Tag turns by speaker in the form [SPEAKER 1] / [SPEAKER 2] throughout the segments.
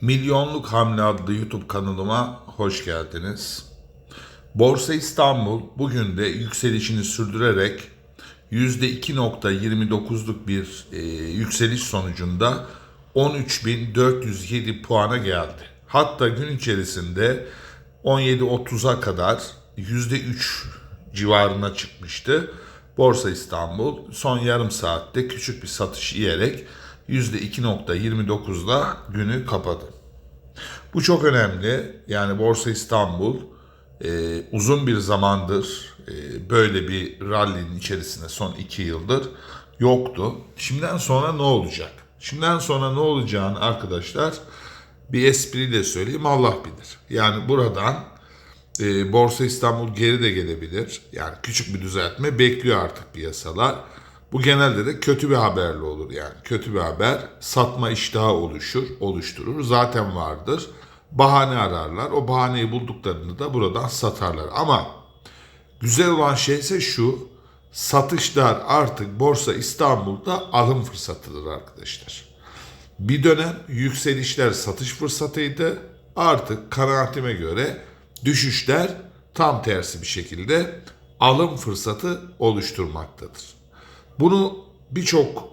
[SPEAKER 1] Milyonluk Hamle adlı YouTube kanalıma hoş geldiniz. Borsa İstanbul bugün de yükselişini sürdürerek %2.29'luk bir e, yükseliş sonucunda 13.407 puana geldi. Hatta gün içerisinde 17.30'a kadar %3 civarına çıkmıştı. Borsa İstanbul son yarım saatte küçük bir satış yiyerek %2.29'la günü kapadı. Bu çok önemli. Yani Borsa İstanbul e, uzun bir zamandır e, böyle bir rally'nin içerisinde son iki yıldır yoktu. Şimdiden sonra ne olacak? Şimdiden sonra ne olacağını arkadaşlar bir espriyle söyleyeyim Allah bilir. Yani buradan e, Borsa İstanbul geri de gelebilir. Yani küçük bir düzeltme bekliyor artık piyasalar. Bu genelde de kötü bir haberle olur yani. Kötü bir haber satma iştahı oluşur, oluşturur. Zaten vardır. Bahane ararlar. O bahaneyi bulduklarında da buradan satarlar. Ama güzel olan şey ise şu. Satışlar artık Borsa İstanbul'da alım fırsatıdır arkadaşlar. Bir dönem yükselişler satış fırsatıydı. Artık kanaatime göre düşüşler tam tersi bir şekilde alım fırsatı oluşturmaktadır. Bunu birçok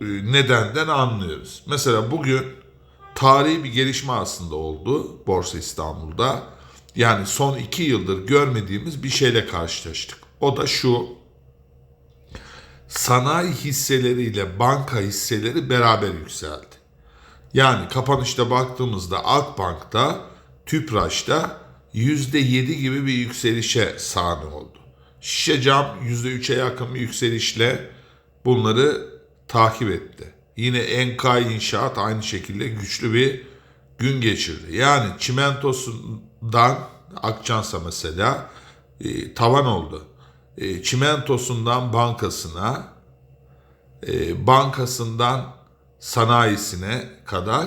[SPEAKER 1] e, nedenden anlıyoruz. Mesela bugün tarihi bir gelişme aslında oldu Borsa İstanbul'da. Yani son iki yıldır görmediğimiz bir şeyle karşılaştık. O da şu. Sanayi hisseleriyle banka hisseleri beraber yükseldi. Yani kapanışta baktığımızda Akbank'ta, Tüpraş'ta %7 gibi bir yükselişe sahne oldu. Şişe cam %3'e yakın bir yükselişle bunları takip etti. Yine Enkay İnşaat aynı şekilde güçlü bir gün geçirdi. Yani çimentosundan Akçansa mesela e, tavan oldu. E, çimentosundan bankasına, e, bankasından sanayisine kadar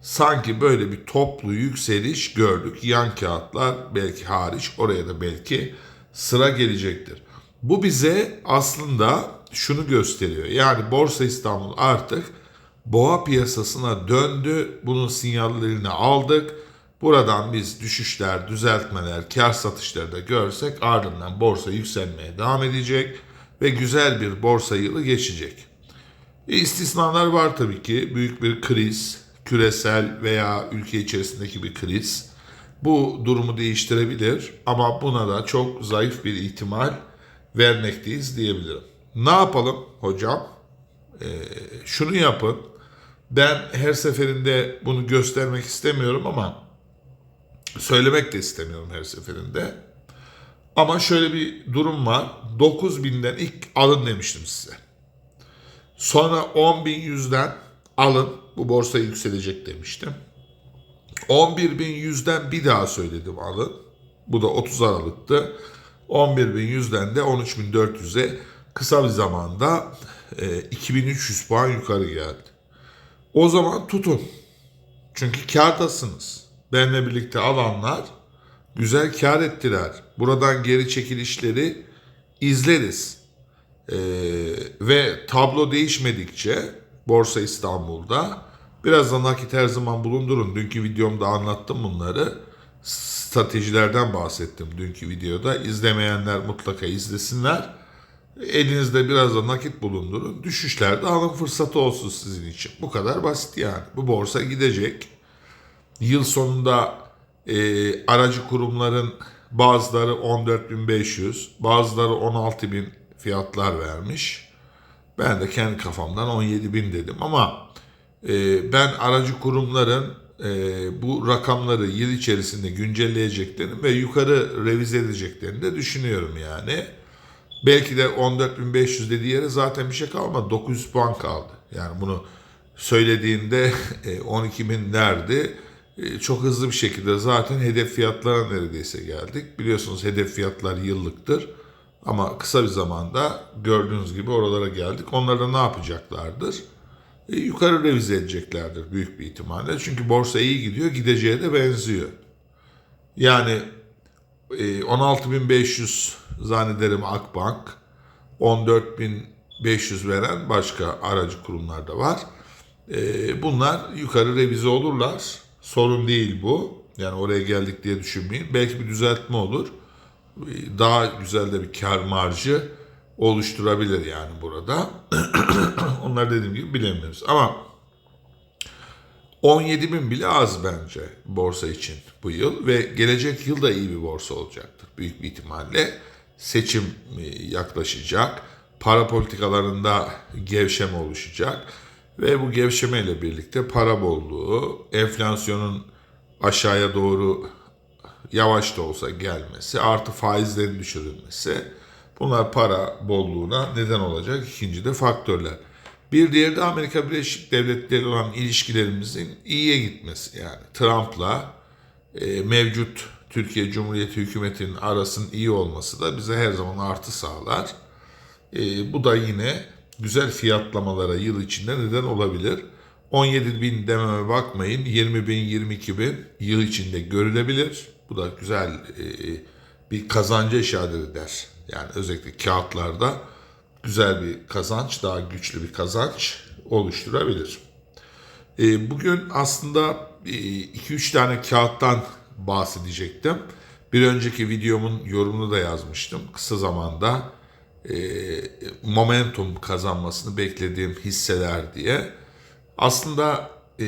[SPEAKER 1] sanki böyle bir toplu yükseliş gördük. Yan kağıtlar belki hariç oraya da belki sıra gelecektir. Bu bize aslında şunu gösteriyor. Yani Borsa İstanbul artık boğa piyasasına döndü. Bunun sinyallerini aldık. Buradan biz düşüşler, düzeltmeler, kar satışları da görsek ardından borsa yükselmeye devam edecek ve güzel bir borsa yılı geçecek. E, istisnalar var tabii ki. Büyük bir kriz, küresel veya ülke içerisindeki bir kriz bu durumu değiştirebilir ama buna da çok zayıf bir ihtimal vermekteyiz diyebilirim. Ne yapalım hocam? Ee, şunu yapın. Ben her seferinde bunu göstermek istemiyorum ama söylemek de istemiyorum her seferinde. Ama şöyle bir durum var. 9000'den ilk alın demiştim size. Sonra 10.100'den alın. Bu borsa yükselecek demiştim. 11.100'den bir daha söyledim alın. Bu da 30 Aralık'tı. 11.100'den de 13.400'e kısa bir zamanda e, 2300 puan yukarı geldi. O zaman tutun. Çünkü kârdasınız. Benle birlikte alanlar güzel kar ettiler. Buradan geri çekilişleri izleriz. E, ve tablo değişmedikçe Borsa İstanbul'da Biraz da nakit her zaman bulundurun. Dünkü videomda anlattım bunları. Stratejilerden bahsettim dünkü videoda. İzlemeyenler mutlaka izlesinler. Elinizde biraz da nakit bulundurun. Düşüşlerde alım fırsatı olsun sizin için. Bu kadar basit yani. Bu borsa gidecek. Yıl sonunda e, aracı kurumların bazıları 14.500, bazıları 16.000 fiyatlar vermiş. Ben de kendi kafamdan 17.000 dedim ama ee, ben aracı kurumların e, bu rakamları yıl içerisinde güncelleyeceklerini ve yukarı revize edeceklerini de düşünüyorum yani. Belki de 14.500 dediği yere zaten bir şey kalmadı. 900 puan kaldı. Yani bunu söylediğinde 12.000 nerede? Çok hızlı bir şekilde zaten hedef fiyatlara neredeyse geldik. Biliyorsunuz hedef fiyatlar yıllıktır. Ama kısa bir zamanda gördüğünüz gibi oralara geldik. Onlar da ne yapacaklardır? E, yukarı revize edeceklerdir büyük bir ihtimalle. Çünkü borsa iyi gidiyor, gideceğe de benziyor. Yani e, 16.500 zannederim Akbank, 14.500 veren başka aracı kurumlar da var. Ee, bunlar yukarı revize olurlar. Sorun değil bu. Yani oraya geldik diye düşünmeyin. Belki bir düzeltme olur. Daha güzel de bir kar marjı oluşturabilir yani burada. Onlar dediğim gibi bilemiyoruz. Ama 17 bin bile az bence borsa için bu yıl ve gelecek yıl da iyi bir borsa olacaktır büyük bir ihtimalle. Seçim e, yaklaşacak, para politikalarında gevşeme oluşacak ve bu gevşemeyle birlikte para bolluğu, enflasyonun aşağıya doğru yavaş da olsa gelmesi, artı faizlerin düşürülmesi bunlar para bolluğuna neden olacak ikinci de faktörler. Bir diğeri de Amerika Birleşik Devletleri olan ilişkilerimizin iyiye gitmesi. Yani Trump'la e, mevcut Türkiye Cumhuriyeti hükümetinin arasının iyi olması da bize her zaman artı sağlar. E, bu da yine güzel fiyatlamalara yıl içinde neden olabilir. 17 bin dememe bakmayın. 20 bin, 22 bin yıl içinde görülebilir. Bu da güzel e, bir kazanca işaret eder. Yani özellikle kağıtlarda güzel bir kazanç, daha güçlü bir kazanç oluşturabilir. E, bugün aslında 2-3 tane kağıttan bahsedecektim. Bir önceki videomun yorumunu da yazmıştım. Kısa zamanda e, momentum kazanmasını beklediğim hisseler diye. Aslında e,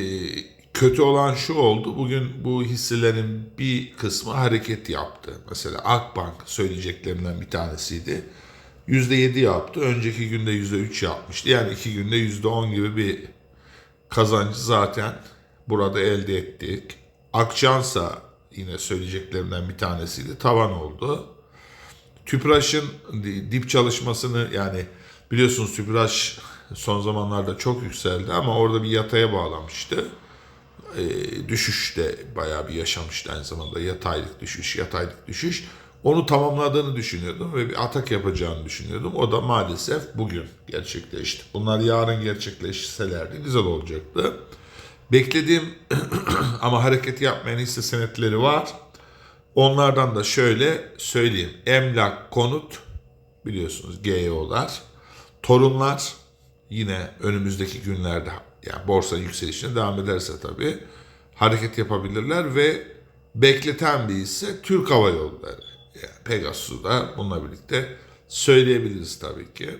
[SPEAKER 1] kötü olan şu oldu. Bugün bu hisselerin bir kısmı hareket yaptı. Mesela Akbank söyleyeceklerimden bir tanesiydi. %7 yaptı. Önceki günde %3 yapmıştı. Yani iki günde %10 gibi bir kazancı zaten burada elde ettik. Akçansa yine söyleyeceklerimden bir tanesiydi. Tavan oldu. Tüpraş'ın dip çalışmasını yani biliyorsunuz Tüpraş son zamanlarda çok yükseldi ama orada bir yataya bağlamıştı. Ee, düşüş de bayağı bir yaşamıştı aynı zamanda. Yataylık düşüş, yataylık düşüş. Onu tamamladığını düşünüyordum ve bir atak yapacağını düşünüyordum. O da maalesef bugün gerçekleşti. Bunlar yarın gerçekleşselerdi güzel olacaktı. Beklediğim ama hareket yapmayan hisse senetleri var. Onlardan da şöyle söyleyeyim. Emlak, konut biliyorsunuz GEO'lar. Torunlar yine önümüzdeki günlerde yani borsa yükselişine devam ederse tabii hareket yapabilirler ve bekleten bir hisse Türk Hava Yolları. Yani Pegasus'u da bununla birlikte söyleyebiliriz tabii ki.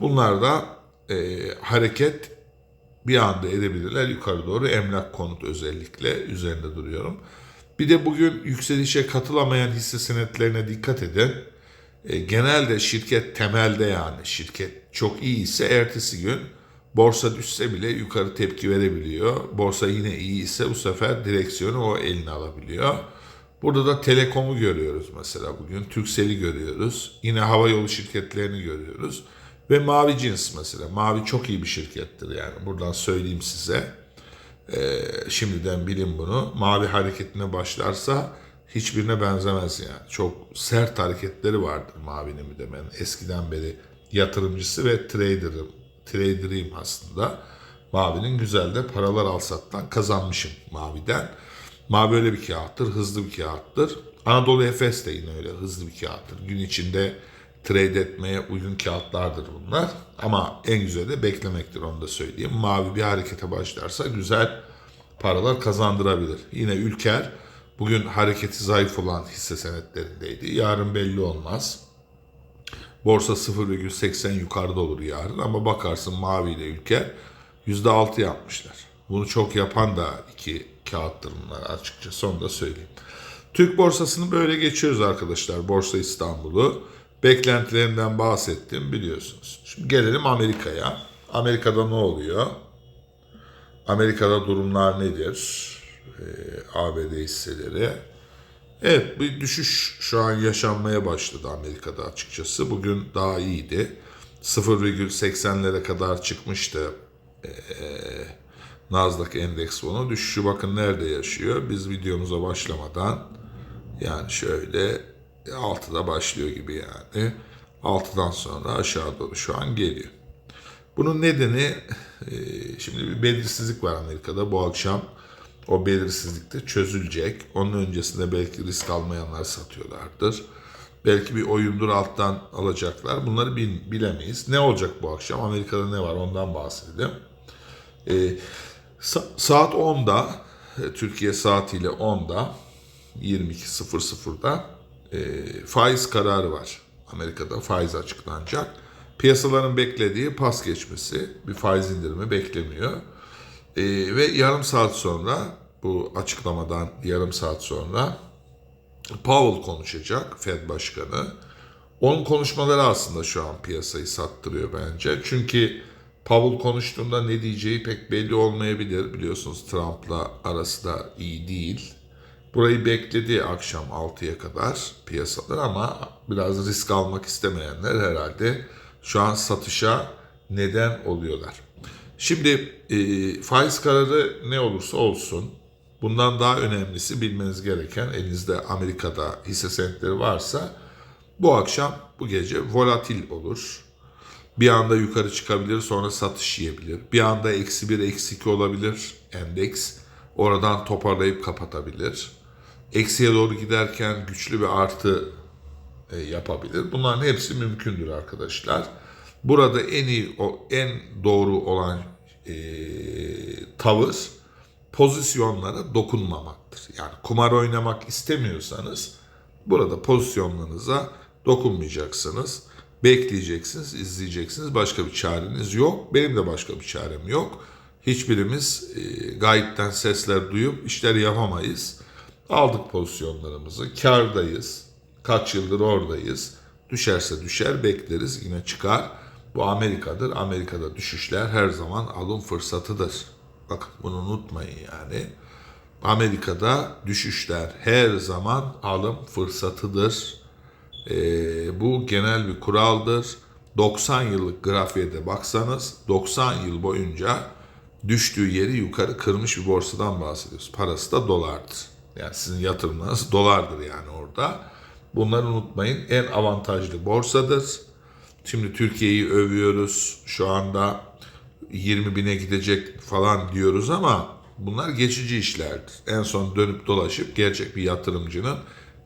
[SPEAKER 1] Bunlar da e, hareket bir anda edebilirler yukarı doğru emlak konut özellikle üzerinde duruyorum. Bir de bugün yükselişe katılamayan hisse senetlerine dikkat edin. E, genelde şirket temelde yani şirket çok iyi ise ertesi gün borsa düşse bile yukarı tepki verebiliyor. Borsa yine iyi ise bu sefer direksiyonu o eline alabiliyor. Burada da Telekom'u görüyoruz mesela bugün. Türksel'i görüyoruz. Yine hava yolu şirketlerini görüyoruz. Ve Mavi Cins mesela. Mavi çok iyi bir şirkettir yani. Buradan söyleyeyim size. Ee, şimdiden bilin bunu. Mavi hareketine başlarsa hiçbirine benzemez yani. Çok sert hareketleri vardır Mavi'nin bir de ben eskiden beri yatırımcısı ve trader'ım. Trader'ıyım aslında. Mavi'nin güzel de paralar alsattan kazanmışım Mavi'den. Mavi öyle bir kağıttır, hızlı bir kağıttır. Anadolu Efes de yine öyle hızlı bir kağıttır. Gün içinde trade etmeye uygun kağıtlardır bunlar. Ama en güzeli de beklemektir onu da söyleyeyim. Mavi bir harekete başlarsa güzel paralar kazandırabilir. Yine Ülker bugün hareketi zayıf olan hisse senetlerindeydi. Yarın belli olmaz. Borsa 0,80 yukarıda olur yarın ama bakarsın Mavi ile Ülker %6 yapmışlar. Bunu çok yapan da iki kağıttır bunlar açıkçası onu da söyleyeyim. Türk borsasını böyle geçiyoruz arkadaşlar. Borsa İstanbul'u. Beklentilerinden bahsettim biliyorsunuz. Şimdi gelelim Amerika'ya. Amerika'da ne oluyor? Amerika'da durumlar nedir? Ee, ABD hisseleri. Evet bir düşüş şu an yaşanmaya başladı Amerika'da açıkçası. Bugün daha iyiydi. 0,80'lere kadar çıkmıştı. Ee, Nasdaq endeks fonu. Düşüşü bakın nerede yaşıyor. Biz videomuza başlamadan yani şöyle 6'da başlıyor gibi yani. 6'dan sonra aşağı doğru şu an geliyor. Bunun nedeni e, şimdi bir belirsizlik var Amerika'da. Bu akşam o belirsizlik de çözülecek. Onun öncesinde belki risk almayanlar satıyorlardır. Belki bir oyundur alttan alacaklar. Bunları bil, bilemeyiz. Ne olacak bu akşam? Amerika'da ne var ondan bahsedelim. E, sa- saat 10'da, e, Türkiye saatiyle 10'da, 22.00'da e, faiz kararı var. Amerika'da faiz açıklanacak. Piyasaların beklediği pas geçmesi, bir faiz indirimi bekleniyor. E, ve yarım saat sonra, bu açıklamadan yarım saat sonra Powell konuşacak, Fed Başkanı. Onun konuşmaları aslında şu an piyasayı sattırıyor bence. Çünkü Powell konuştuğunda ne diyeceği pek belli olmayabilir. Biliyorsunuz Trump'la arası da iyi değil. Burayı bekledi akşam 6'ya kadar piyasalar ama biraz risk almak istemeyenler herhalde şu an satışa neden oluyorlar. Şimdi e, faiz kararı ne olursa olsun bundan daha önemlisi bilmeniz gereken elinizde Amerika'da hisse senetleri varsa bu akşam bu gece volatil olur. Bir anda yukarı çıkabilir sonra satış yiyebilir. Bir anda eksi bir eksi iki olabilir endeks. Oradan toparlayıp kapatabilir. Eksiye doğru giderken güçlü bir artı e, yapabilir. Bunların hepsi mümkündür arkadaşlar. Burada en iyi, en doğru olan e, tavır pozisyonlara dokunmamaktır. Yani kumar oynamak istemiyorsanız burada pozisyonlarınıza dokunmayacaksınız. Bekleyeceksiniz, izleyeceksiniz. Başka bir çareniz yok. Benim de başka bir çarem yok. Hiçbirimiz e, gayipten sesler duyup işler yapamayız. Aldık pozisyonlarımızı, kardayız. Kaç yıldır oradayız. Düşerse düşer, bekleriz, yine çıkar. Bu Amerika'dır. Amerika'da düşüşler her zaman alım fırsatıdır. Bakın bunu unutmayın yani. Amerika'da düşüşler her zaman alım fırsatıdır. Ee, bu genel bir kuraldır. 90 yıllık grafiğe de baksanız 90 yıl boyunca düştüğü yeri yukarı kırmış bir borsadan bahsediyoruz. Parası da dolardır. Yani sizin yatırımlarınız dolardır yani orada. Bunları unutmayın. En avantajlı borsadır. Şimdi Türkiye'yi övüyoruz. Şu anda 20 bine gidecek falan diyoruz ama bunlar geçici işlerdir. En son dönüp dolaşıp gerçek bir yatırımcının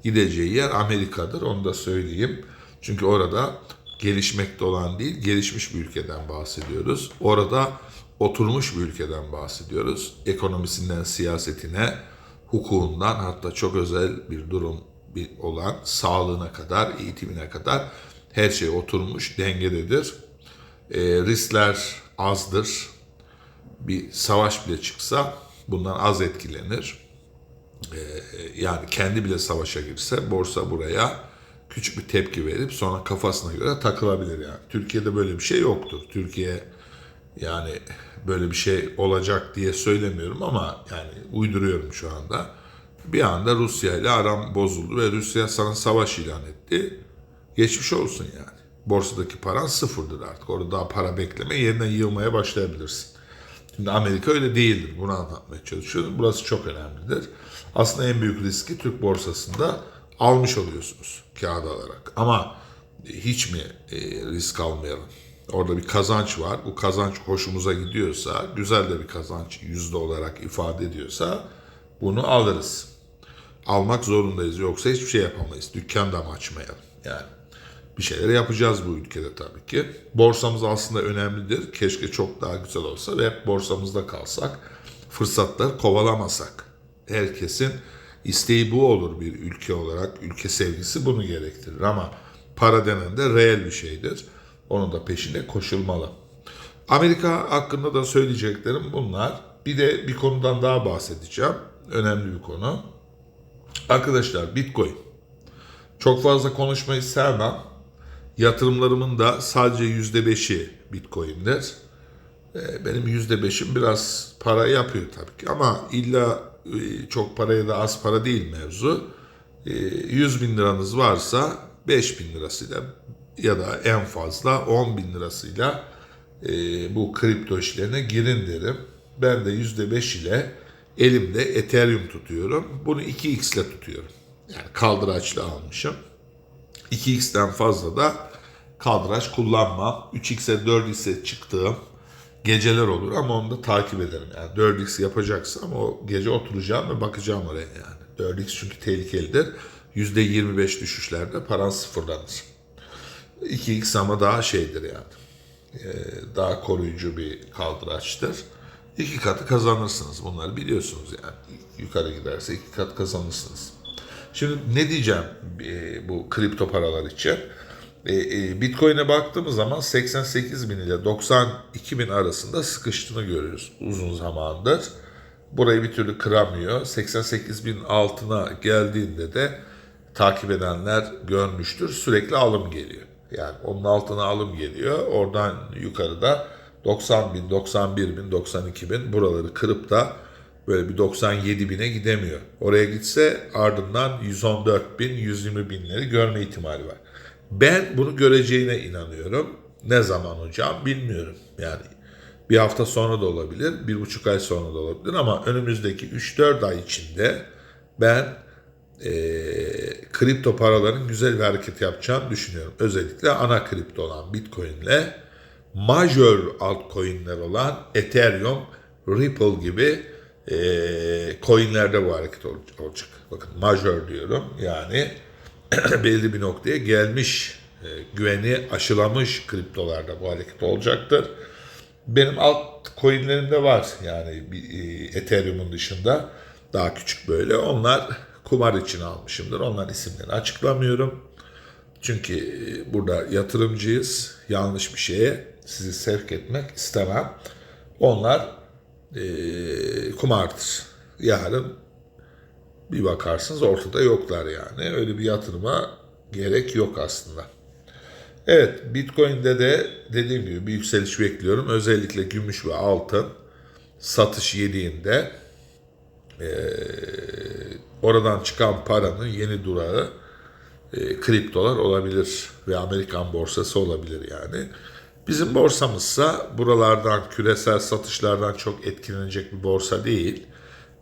[SPEAKER 1] gideceği yer Amerika'dır. Onu da söyleyeyim. Çünkü orada gelişmekte olan değil, gelişmiş bir ülkeden bahsediyoruz. Orada oturmuş bir ülkeden bahsediyoruz. Ekonomisinden siyasetine, hukukundan hatta çok özel bir durum olan sağlığına kadar, eğitimine kadar her şey oturmuş, dengededir. E, riskler azdır. Bir savaş bile çıksa bundan az etkilenir. E, yani kendi bile savaşa girse borsa buraya küçük bir tepki verip sonra kafasına göre takılabilir yani. Türkiye'de böyle bir şey yoktur. Türkiye yani böyle bir şey olacak diye söylemiyorum ama yani uyduruyorum şu anda. Bir anda Rusya ile aram bozuldu ve Rusya sana savaş ilan etti. Geçmiş olsun yani. Borsadaki paran sıfırdır artık. Orada daha para bekleme yeniden yığmaya başlayabilirsin. Şimdi Amerika öyle değildir. Bunu anlatmaya çalışıyorum. Burası çok önemlidir. Aslında en büyük riski Türk borsasında almış oluyorsunuz kağıt alarak. Ama hiç mi e, risk almayalım? Orada bir kazanç var. Bu kazanç hoşumuza gidiyorsa, güzel de bir kazanç yüzde olarak ifade ediyorsa bunu alırız. Almak zorundayız. Yoksa hiçbir şey yapamayız. Dükkan da mı açmayalım? Yani bir şeyler yapacağız bu ülkede tabii ki. Borsamız aslında önemlidir. Keşke çok daha güzel olsa ve hep borsamızda kalsak. Fırsatları kovalamasak. Herkesin isteği bu olur bir ülke olarak. Ülke sevgisi bunu gerektirir ama para denen de reel bir şeydir. Onun da peşine koşulmalı. Amerika hakkında da söyleyeceklerim bunlar. Bir de bir konudan daha bahsedeceğim. Önemli bir konu. Arkadaşlar Bitcoin. Çok fazla konuşmayı sevmem. Yatırımlarımın da sadece yüzde beşi Bitcoin'dir. Ee, Benim yüzde beşim biraz para yapıyor tabii ki ama illa e, çok paraya da az para değil mevzu. Ee, 100 bin liranız varsa 5 bin lirasıyla ya da en fazla 10 bin lirasıyla e, bu kripto işlerine girin derim. Ben de yüzde beş ile elimde Ethereum tutuyorum. Bunu 2x ile tutuyorum. Yani kaldıraçlı almışım. 2x'ten fazla da kaldıraç kullanmam. 3x'e 4x'e çıktığım geceler olur ama onu da takip ederim. Yani 4x yapacaksam o gece oturacağım ve bakacağım oraya yani. 4x çünkü tehlikelidir. %25 düşüşlerde paran sıfırlanır. 2x ama daha şeydir yani. Ee, daha koruyucu bir kaldıraçtır. iki katı kazanırsınız. Bunları biliyorsunuz yani. Yukarı giderse iki kat kazanırsınız. Şimdi ne diyeceğim e, bu kripto paralar için? E, e, Bitcoin'e baktığımız zaman 88 bin ile 92 bin arasında sıkıştığını görüyoruz uzun zamandır. Burayı bir türlü kıramıyor. 88 bin altına geldiğinde de takip edenler görmüştür. Sürekli alım geliyor. Yani onun altına alım geliyor. Oradan yukarıda 90 bin, 91 bin, 92 bin buraları kırıp da böyle bir 97 bine gidemiyor. Oraya gitse ardından 114 bin, 120 binleri görme ihtimali var. Ben bunu göreceğine inanıyorum. Ne zaman hocam bilmiyorum. Yani bir hafta sonra da olabilir, bir buçuk ay sonra da olabilir ama önümüzdeki 3-4 ay içinde ben e, kripto paraların güzel bir hareket yapacağını düşünüyorum. Özellikle ana kripto olan Bitcoin ile major altcoin'ler olan Ethereum, Ripple gibi e, coin'lerde bu hareket ol- olacak. Bakın major diyorum yani belli bir noktaya gelmiş, e, güveni aşılamış kriptolarda bu hareket olacaktır. Benim alt coinlerimde var yani e, Ethereum'un dışında daha küçük böyle. Onlar kumar için almışımdır. Onların isimlerini açıklamıyorum. Çünkü e, burada yatırımcıyız. Yanlış bir şeye sizi sevk etmek istemem. Onlar e, kumardır. Yarın bir bakarsınız ortada yoklar yani. Öyle bir yatırıma gerek yok aslında. Evet Bitcoin'de de dediğim gibi bir yükseliş bekliyorum. Özellikle gümüş ve altın satış yediğinde eee, oradan çıkan paranın yeni durağı e, kriptolar olabilir ve Amerikan borsası olabilir yani. Bizim borsamızsa buralardan küresel satışlardan çok etkilenecek bir borsa değil.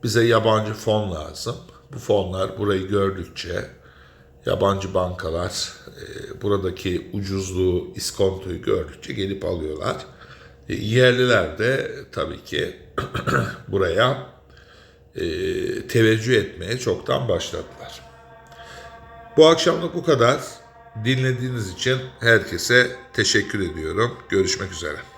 [SPEAKER 1] Bize yabancı fon lazım. Bu fonlar burayı gördükçe yabancı bankalar e, buradaki ucuzluğu, iskontoyu gördükçe gelip alıyorlar. E, yerliler de tabii ki buraya e, teveccüh etmeye çoktan başladılar. Bu akşamlık bu kadar. Dinlediğiniz için herkese teşekkür ediyorum. Görüşmek üzere.